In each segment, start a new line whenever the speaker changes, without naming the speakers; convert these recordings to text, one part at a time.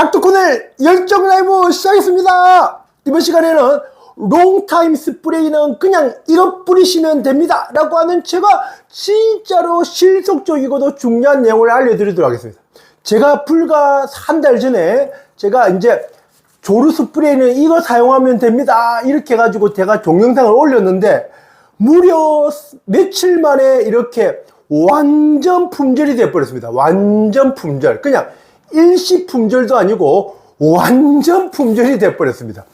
각도콘을 열정 라이브 시작했습니다. 이번 시간에는 롱타임 스프레이는 그냥 이거 뿌리시면 됩니다. 라고 하는 제가 진짜로 실속적이고도 중요한 내용을 알려드리도록 하겠습니다. 제가 불과 한 달 전에 제가 이제 조르 스프레이는 이거 사용하면 됩니다. 이렇게 해가지고 제가 동영상을 올렸는데 무려 며칠 만에 이렇게 완전 품절이 돼버렸습니다. 완전 품절. 그냥 일시 품절도 아니고 완전 품절이 돼버렸습니다.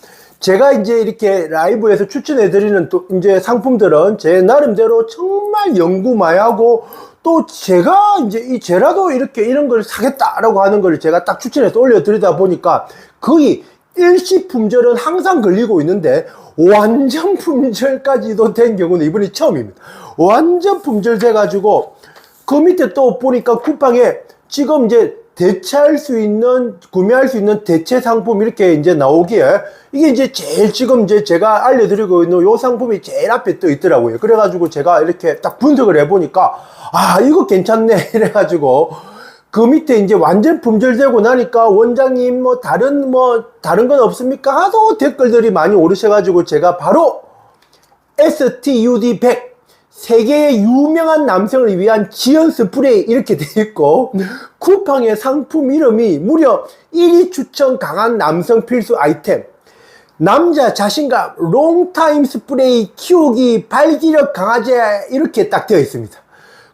제가 이제 이렇게 라이브에서 추천해드리는 또 이제 상품들은 제 나름대로 정말 연구마야고 또 제가 이제 이 제라도 이렇게 이런 걸 사겠다라고 하는 걸 제가 딱 추천해서 올려드리다 보니까 거의 일시 품절은 항상 걸리고 있는데 완전 품절까지도 된 경우는 이번이 처음입니다. 완전 품절 돼 가지고 그 밑에 또 보니까 쿠팡에 지금 이제 대체할 수 있는 구매할 수 있는 대체 상품 이렇게 이제 나오기에 이게 이제 제일 지금 이제 제가 알려드리고 있는 요 상품이 제일 앞에 떠 있더라고요. 그래가지고 제가 이렇게 딱 분석을 해보니까 아 이거 괜찮네 이래가지고 그 밑에 이제 완전 품절되고 나니까 원장님 뭐 다른 뭐 다른 건 없습니까? 하도 댓글들이 많이 오르셔가지고 제가 바로 STUD100 세계의 유명한 남성을 위한 지연 스프레이 이렇게 돼 있고 쿠팡의 상품 이름이 무려 1위 추천 강한 남성 필수 아이템 남자 자신감 롱타임 스프레이 키우기 발기력 강화제 이렇게 딱 되어 있습니다.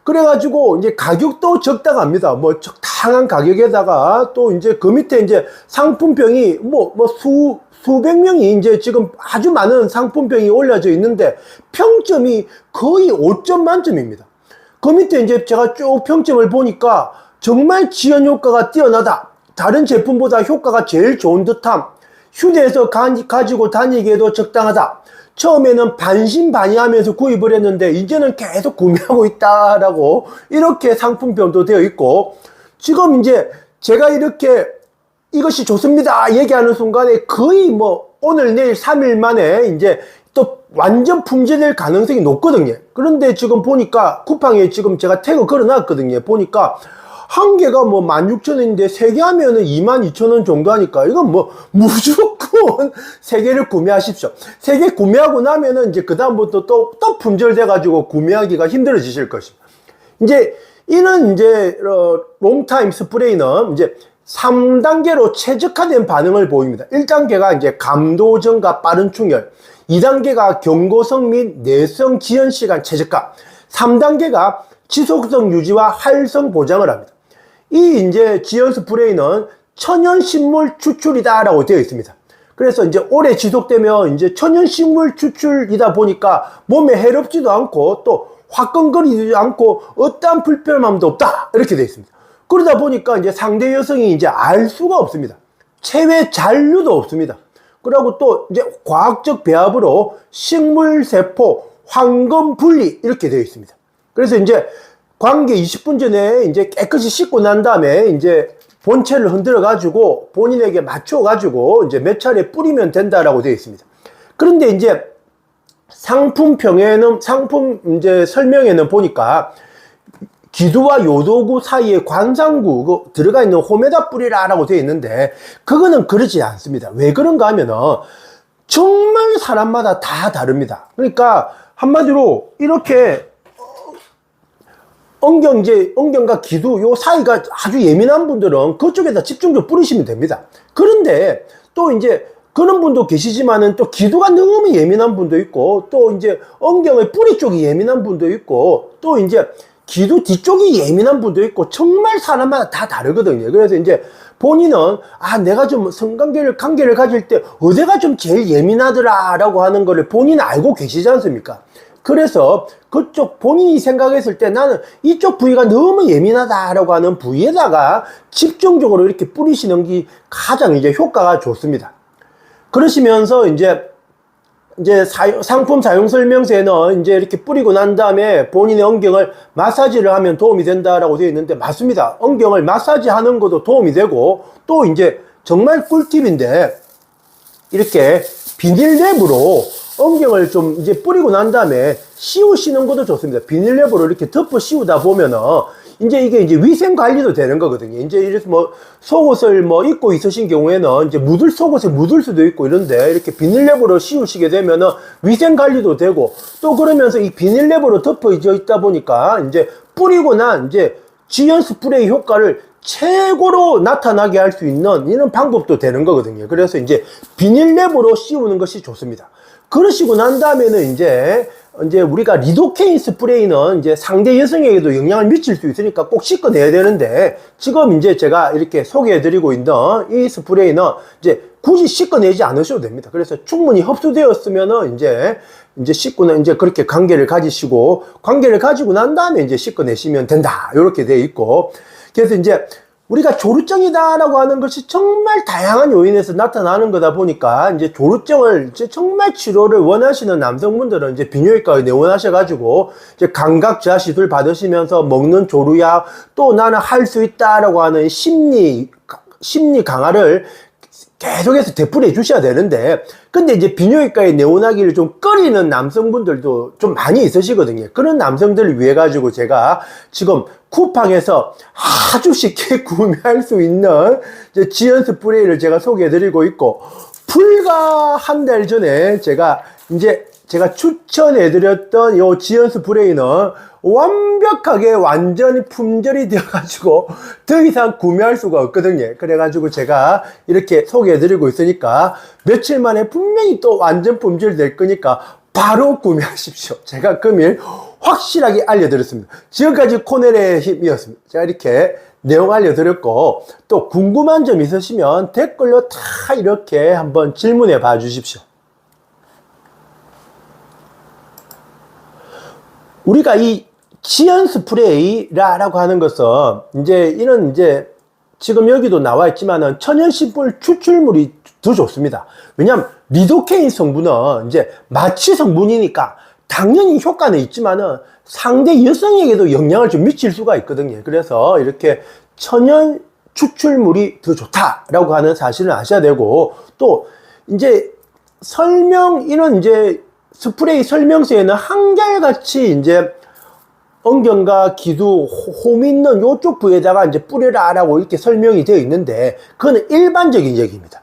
그래가지고 이제 가격도 적당합니다. 뭐 적당한 가격에다가 또 이제 그 밑에 이제 상품병이 뭐 뭐 수 수백 명이 이제 지금 아주 많은 상품병이 올려져 있는데 평점이 거의 5점 만점입니다. 그 밑에 이제 제가 쭉 평점을 보니까 정말 지연 효과가 뛰어나다. 다른 제품보다 효과가 제일 좋은 듯함. 휴대해서 가, 가지고 다니기에도 적당하다. 처음에는 반신반의하면서 구입을 했는데 이제는 계속 구매하고 있다라고 이렇게 상품병도 되어 있고 지금 이제 제가 이렇게 이것이 좋습니다 얘기하는 순간에 거의 뭐 오늘 내일 3일 만에 이제 또 완전 품절될 가능성이 높거든요 그런데 지금 보니까 쿠팡에 지금 제가 태그 걸어 놨거든요 보니까 한 개가 뭐 16,000원인데 세 개 하면은 22,000원 정도 하니까 이건 뭐 무조건 세 개를 구매하십시오. 세 개 구매하고 나면은 이제 그다음부터 또, 또 품절돼 가지고 구매하기가 힘들어지실 것입니다. 이제 이는 이제 어, 롱타임 스프레이는 이제 3단계로 최적화된 반응을 보입니다. 1단계가 이제 감도 증가 빠른 충혈, 2단계가 경고성 및 내성 지연 시간 최적화, 3단계가 지속성 유지와 활성 보장을 합니다. 이 이제 지연 스프레이는 천연 식물 추출이다라고 되어 있습니다. 그래서 이제 오래 지속되면 이제 천연 식물 추출이다 보니까 몸에 해롭지도 않고 또 화끈거리지 않고 어떠한 불편함도 없다 이렇게 되어 있습니다. 그러다 보니까 이제 상대 여성이 이제 알 수가 없습니다. 체외 잔류도 없습니다. 그리고 또 이제 과학적 배합으로 식물 세포 황금 분리 이렇게 되어 있습니다. 그래서 이제 관계 20분 전에 이제 깨끗이 씻고 난 다음에 이제 본체를 흔들어 가지고 본인에게 맞춰 가지고 이제 몇 차례 뿌리면 된다라고 되어 있습니다. 그런데 이제 상품평에는 상품 이제 설명에는 보니까 기두와 요도구 사이에 관상구 그 들어가 있는 홈에다 뿌리라라고 되어 있는데 그거는 그렇지 않습니다. 왜 그런가 하면은 정말 사람마다 다 다릅니다. 그러니까 한마디로 이렇게 엉경 이제 엉경과 기두 요 사이가 아주 예민한 분들은 그쪽에다 집중적으로 뿌리시면 됩니다. 그런데 또 이제 그런 분도 계시지만은 또 기두가 너무 예민한 분도 있고 또 이제 엉경의 뿌리 쪽이 예민한 분도 있고 또 이제 기두 뒤쪽이 예민한 분도 있고 정말 사람마다 다 다르거든요. 그래서 이제 본인은 아 내가 좀 성관계를 관계를 가질 때 어디가 좀 제일 예민하더라라고 하는 거를 본인 알고 계시지 않습니까? 그래서 그쪽 본인이 생각했을 때 나는 이쪽 부위가 너무 예민하다라고 하는 부위에다가 집중적으로 이렇게 뿌리시는 게 가장 이제 효과가 좋습니다. 그러시면서 이제 이제 사용, 상품 사용 설명서에는 이제 이렇게 뿌리고 난 다음에 본인의 엉경을 마사지를 하면 도움이 된다라고 되어 있는데 맞습니다. 엉경을 마사지 하는 것도 도움이 되고 또 이제 정말 꿀팁인데 이렇게 비닐랩으로 엉경을 좀 이제 뿌리고 난 다음에 씌우시는 것도 좋습니다. 비닐랩으로 이렇게 덮어 씌우다 보면은 이제 이게 이제 위생 관리도 되는 거거든요. 이제 이래서 뭐 속옷을 뭐 입고 있으신 경우에는 이제 묻을 속옷에 묻을 수도 있고 이런데 이렇게 비닐랩으로 씌우시게 되면은 위생 관리도 되고 또 그러면서 이 비닐랩으로 덮어져 있다 보니까 이제 뿌리고 난 이제 지연 스프레이 효과를 최고로 나타나게 할 수 있는 이런 방법도 되는 거거든요. 그래서 이제 비닐랩으로 씌우는 것이 좋습니다. 그러시고 난 다음에는 이제 이제 우리가 리도케인 스프레이는 이제 상대 여성에게도 영향을 미칠 수 있으니까 꼭 씻어내야 되는데 지금 이제 제가 이렇게 소개해드리고 있는 이 스프레이는 이제 굳이 씻어내지 않으셔도 됩니다. 그래서 충분히 흡수되었으면은 이제 이제 씻고는 이제 그렇게 관계를 가지시고 관계를 가지고 난 다음에 이제 씻어내시면 된다. 이렇게 돼 있고 그래서 이제 우리가 조루증이다라고 하는 것이 정말 다양한 요인에서 나타나는 거다 보니까 이제 조루증을 이제 정말 치료를 원하시는 남성분들은 이제 비뇨기과에 내원하셔가지고 이제 감각 저하 시술 받으시면서 먹는 조루약 또 나는 할 수 있다라고 하는 심리 심리 강화를 계속해서 되풀이 해 주셔야 되는데 근데 이제 비뇨기과에 내원하기를 좀 꺼리는 남성분들도 좀 많이 있으시거든요. 그런 남성들을 위해 가지고 제가 지금 쿠팡에서 아주 쉽게 구매할 수 있는 지연 스프레이를 제가 소개해 드리고 있고 불과 한 달 전에 제가 이제 제가 추천해 드렸던 요 지연 스프레이는 완벽하게 완전히 품절이 되어 가지고 더 이상 구매할 수가 없거든요. 그래 가지고 제가 이렇게 소개해 드리고 있으니까 며칠 만에 분명히 또 완전 품절 될 거니까 바로 구매하십시오. 제가 금일 확실하게 알려드렸습니다. 지금까지 코넬의 힘이었습니다. 제가 이렇게 내용 알려드렸고 또 궁금한 점 있으시면 댓글로 다 이렇게 한번 질문해 봐 주십시오 우리가 이 지연 스프레이라고 하는 것은 이제 이런 이제 지금 여기도 나와 있지만은 천연 신물 추출물이 더 좋습니다. 왜냐하면 리도케인 성분은 이제 마취 성분이니까 당연히 효과는 있지만은 상대 여성에게도 영향을 좀 미칠 수가 있거든요. 그래서 이렇게 천연 추출물이 더 좋다라고 하는 사실을 아셔야 되고 또 이제 설명 이런 이제 스프레이 설명서에는 한결같이 이제 엉경과 기두, 홈 있는 요쪽 부에다가 이제 뿌려라라고 이렇게 설명이 되어 있는데 그거는 일반적인 얘기입니다.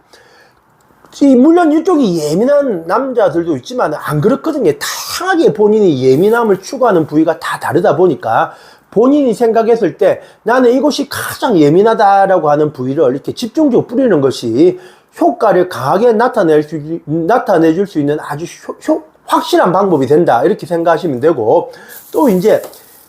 이 물론 이쪽이 예민한 남자들도 있지만 안 그렇거든요. 다양하게 본인이 예민함을 추구하는 부위가 다 다르다 보니까 본인이 생각했을 때 나는 이곳이 가장 예민하다라고 하는 부위를 이렇게 집중적으로 뿌리는 것이 효과를 강하게 나타낼 수, 나타내줄 수 있는 아주 효, 효, 확실한 방법이 된다. 이렇게 생각하시면 되고 또 이제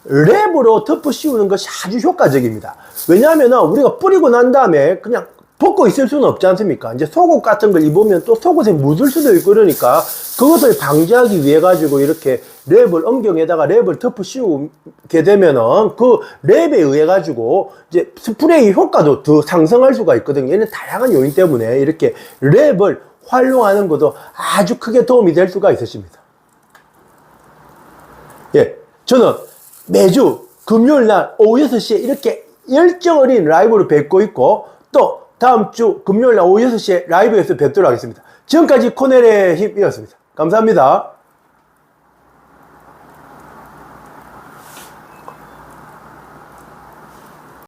랩으로 덮어 씌우는 것이 아주 효과적입니다. 왜냐하면 우리가 뿌리고 난 다음에 그냥 벗고 있을 수는 없지 않습니까? 이제 속옷 같은 걸 입으면 또 속옷에 묻을 수도 있고 그러니까 그것을 방지하기 위해 가지고 이렇게 랩을 엉경에다가 랩을 덮어 씌우게 되면은 그 랩에 의해 가지고 이제 스프레이 효과도 더 상승할 수가 있거든요. 얘는 다양한 요인 때문에 이렇게 랩을 활용하는 것도 아주 크게 도움이 될 수가 있으십니다. 예, 저는 매주 금요일 날 오후 6시에 이렇게 열정 어린 라이브로 뵙고 있고 또 다음 주 금요일 날 오후 6시에 라이브에서 뵙도록 하겠습니다. 지금까지 코넬의 힘이었습니다. 감사합니다.